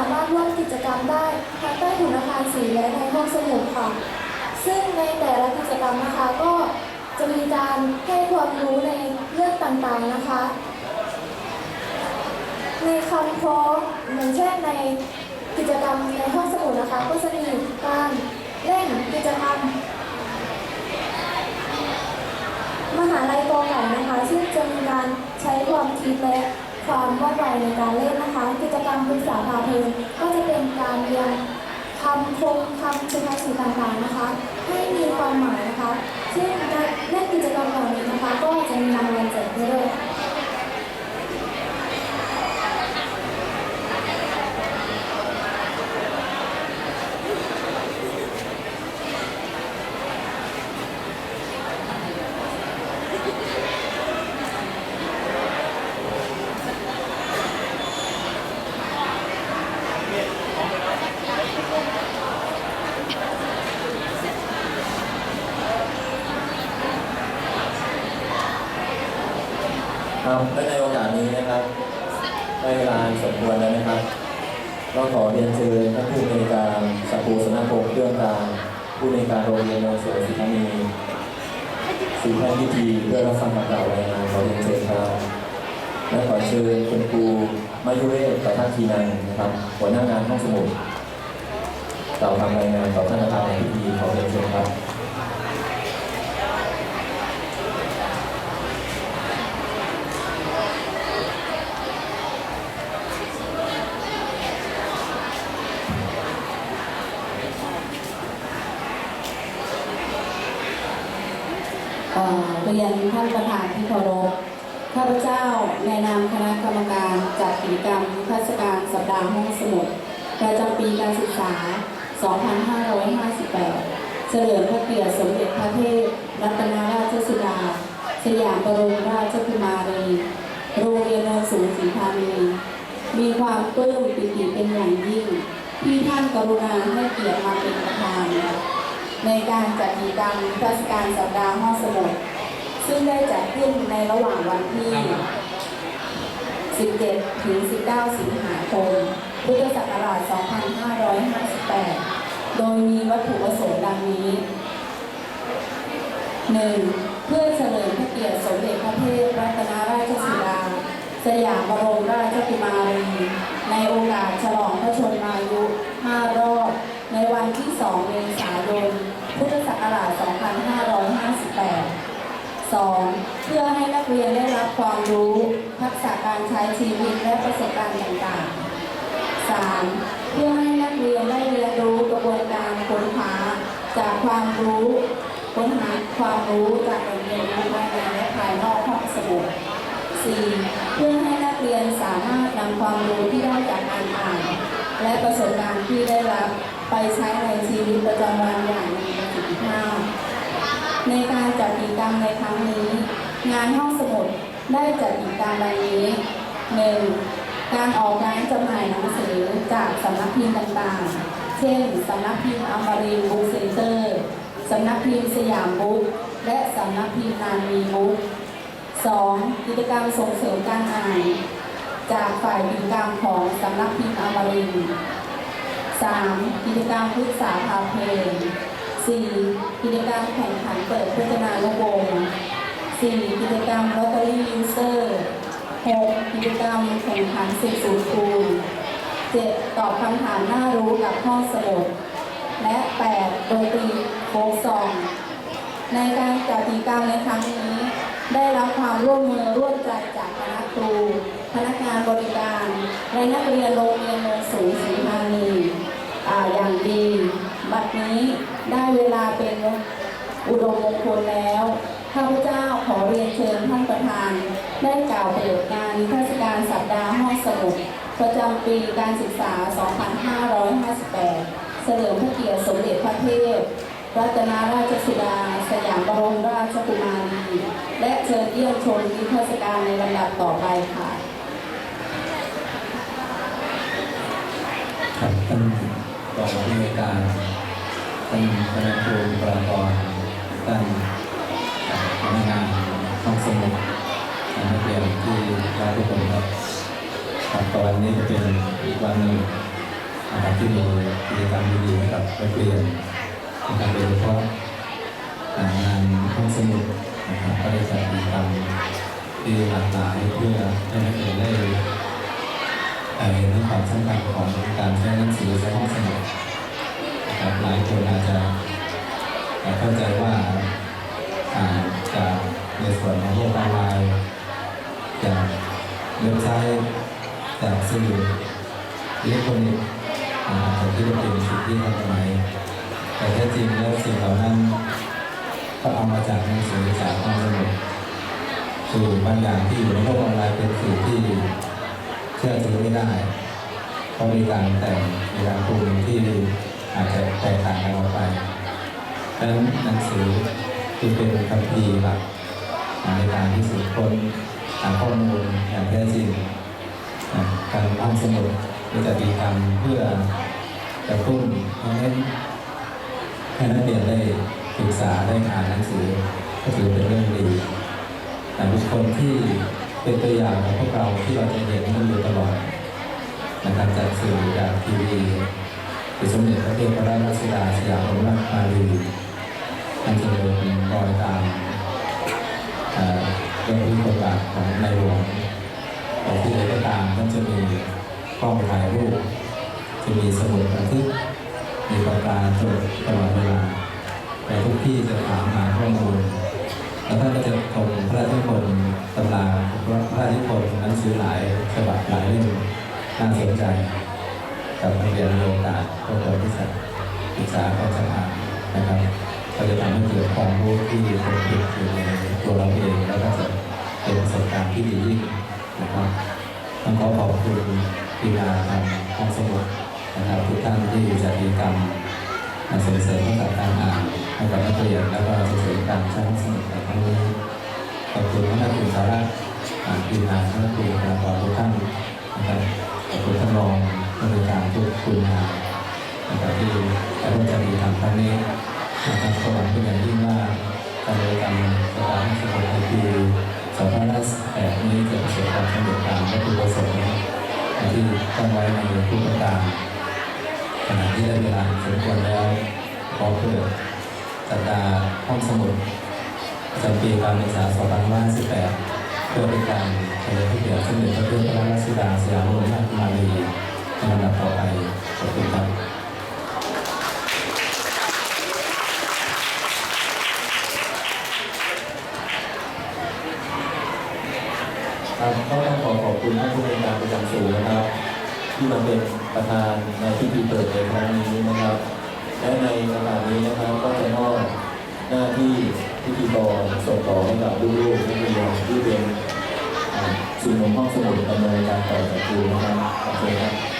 ามารถร่วมกิจกรรมได้ทั้งใต้ถุนอาคารสีและในห้องสมุดค่ะ ซึ่งในแต่ละกิจกรรมนะคะก็จะมีการให้ความรู้ในเรื่องต่างๆนะคะ ในคำพ้องเหมือนเช่นในกิจกรรมในห้องสมุดนะคะ ก็จะมีการเล่นกิจกรรม มหาลัยกองไก่นะคะ ซึ่งจะมีการใช้ความคิดและ ความว่องไวในการเล่นนะคะ กิจกรรมปรึกษาพาเพลินก็จะเป็นการเรียนคำคมคำสุภาษิตต่างๆนะคะ ให้มีความหมายนะคะ ซึ่งการเล่นกิจกรรมเหล่านี้นะคะ ก็จะมีรางวัลแจกด้วย ครับและในโอกาสนี้นะครับได้เวลาสมควรแล้วนะครับก็ขอเรียนเชิญท่านผู้ในการสัพพูสนพงศ์เครื่องกลางผู้ในการโรงเรียนโนนสวยสิทธานีสู่แท่นพิธีเพื่อรับฟังคำกล่าวรายงานขอเรียนเชิญครับและขอเชิญคุณครูมายุเรศประทักทีนันนะครับหัวหน้างานห้องสมุดกล่าวคำรายงานต่อท่านประธานในพิธีขอเรียนเชิญครับ เรียนท่านประธานที่เคารพ ข้าพเจ้าในนามคณะกรรมการจัดกิจกรรมนิทรรศการสัปดาห์ห้องสมุดประจำปีการศึกษา 2558 เฉลิมพระเกียรติสมเด็จพระเทพรัตนราชสุดา สยามบรมราชกุมารี โรงเรียนโนนสูงศรีธานีมีความปลื้มปิติเป็นอย่างยิ่ง ที่ท่านกรุณาให้เกียรติมาเป็นประธาน ในการจัดกิจกรรมเทศกาลสัปดาห์ห้องสมุด ซึ่งได้จัดขึ้นในระหว่างวันที่ 17 ถึง 19 สิงหาคม พุทธศักราช 2558 โดยมีวัตถุประสงค์ดังนี้ 1. เพื่อเฉลิมพระเกียรติสมเด็จพระเทพรัตนราชสุดา สยามบรมราชกุมารี ในโอกาสฉลองพระชนมายุ 5 รอบ ในวันที่ 2 เมษายน พุทธศักราช 2558 2. เพื่อให้นัก เรียนได้รับความรู้ทักษะการใช้ชีวิตและประสบการณ์ต่างๆ 3. เพื่อให้นักเรียนได้เรียนรู้กระบวนการค้นหาจากความรู้ค้นหาความรู้จากแหล่งเรียนรู้ภายในและภายนอกห้องสมุด 4. เพื่อให้นักเรียนสามารถนำความรู้ที่ได้จากการอ่าน และประสบการณ์ที่ได้รับไปใช้ในชีวิตประจำวันอย่างมีประสิทธิภาพในการจัดกิจกรรมในครั้งนี้ งานห้องสมุดได้จัดกิจกรรมดังนี้ 1. การออกร้านจำหน่ายหนังสือจากสำนักพิมพ์ต่างๆ เช่น สำนักพิมพ์อมรินบุ๊กเซ็นเตอร์ สำนักพิมพ์สยามบุ๊กและสำนักพิมพ์นานมีบุ๊ก 2. กิจกรรมส่งเสริมการอ่านจากฝ่ายกิจกรรมของสำนักพิมพ์อมรินทร์ 3. กิจกรรมพฤกษาพาเพลง 4. กิจกรรมแข่งขันเปิดพจนานุวง 4. กิจกรรมลอตเตอรี่ยูเซอร์ 6. กิจกรรมแข่งขันสิบสูตรคูณ 7. ตอบคำถามน่ารู้กับห้องสมุด และ 8. ดนตรีโฟกซอง ในการจัดกิจกรรมในครั้งนี้ ได้รับความร่วมมือร่วมใจจากคณะครู พนักงานบริการ และนักเรียนโรงเรียนโนนสูงศรีธานีออย่างดี บัดนี้ได้เวลาเป็นอุดมมงคลแล้ว ข้าพเจ้าขอเรียนเชิญท่านประธาน ได้กล่าวเปิดงานนิทศการสัปดาห์ห้องสมุดประจำปีการศึกษา 2558เฉลิมพระเกียรติสมเด็จพระเทพ รัตนราชสุดา สยามบรมราชกุมารี และเชิญเยี่ยมชมนิทรรศการในลำดับต่อไปค่ะครับท่านรองผู้อำนการท่านคณะครูปรากรท่าน พนักงานห้องสมุดและนักเรียนที่รักทุกคนครับครับตอนนี้จะเป็นอีกวันหนึ่งนะครับที่มีกิจกรรมดีๆให้กับนักเรียนนะครับโดยเฉพาะงานห้องสมุดนะครับก็ได้จัดกิจกรรมที่หลากหลายเพื่อให้นักเรียนได้เอ่อเห็นความสำคัญของการใช้หนังสือใช้ห้องสมุดนะครับหลายคนอาจจะเข้าใจว่า ส่วนของโลกออนไลน์จากเว็บไซต์จากสื่ออิเล็กทรอนิกส์นะครับผมคิดว่าเป็นสิ่งที่ทันสมัยแต่แท้จริงแล้วสิ่งเหล่านั้นก็เอามาจากหนังสือจากห้องสมุดสื่อบางอย่างที่อยู่ในโลกออนไลน์เป็นสื่อที่เชื่อถือไม่ได้เพราะมีการแต่งมีการปรุงที่อาจจะแตกต่างกันออกไปดังนั้นหนังสือคือเป็นคัมภีร์หลัก ในการที่สืบค้นหาข้อมูลอย่างแท้จริงการห้องสมุดก็จะดีทำเพื่อกระตุ้นให้ให้นักเรียนได้ศึกษาได้อ่านหนังสือก็ถือเป็นเรื่องดีแต่บุคคลที่เป็นตัวอย่างของพวกเราที่เราจะเห็นมันอยู่ตลอดนะครับจากสื่อจากทีวีคือสมเด็จพระเทพรัตนราชสุดาสยามบรมราชมารีท่านจะเดินรอยตาม อเรื่องที่บทบาทของในหลวงแต่ที่ใดก็ตามมันจะมีกล้องถ่ายรูปจะมีสมุดบันทึกมีปากกาจดตลอดเวลาแต่ทุกที่จะถามหาข้อมูลแล้วท่านก็จะทงพระราชนิพนธ์ตำราพระราชนิพนธ์นังสือหลายฉบับหลายเล่มน่าสนใจ กับนักเรียนโอกาสก็ควรที่จะศึกษาเข้าใจอ่านนะครับก็จะทำให้เกิดความรู้ที่เป็นจุดอยู่ในตัวเราเองแล้วก็ ป็นประสบการณ์ที่ดียิ่งนะครับต้องขอขอบคุณพีมานทางห้องสมุดนะครับทุกท่านที่จัดกิจกรรมเสริมเสริมทักษการอ่านให้กับนักเรียนแล้วก็ส่งเสริมการใช้ห้องสมุดในครั้งนี้ขอบคุณท่านคุณสาระพีมงานท่านคุณารย์ทุกท่านนะครับขอบคุณท่านรองผู้บริการทุกคุณงานนะครับที่ได้ร่วมจัดกิจกรรมครั้งนี้นะครับขอหวังเป็นอย่างยิ่งว่าการบริการสถานศึกในปี 2558นี้เกิดเกิดความสำเร็จตามวัตถุประสงค์ที่ตั้งไว้ในผู้ประกาศขณะที่ได้เวลาสมควรแล้วขอเพื่อสัปดาห์ห้องสมุดประจำปีการศึกษา2558เพื่อเป็นการเฉลิมพระเกียรติสมเด็จพระเทพรัตนาชสุดาสยามบรมราชกุมารี ประธานในพิธีเปิดในครั้งนี้นะครับ และในโอกาสนี้นะครับก็จะมอบหน้าที่พิธีกรส่งต่อให้กับลูกๆนักเรียนที่เป็นอ่าศูนย์ของห้องสมุดดำเนินการต่อจากครูนะครับขอบคุณครับ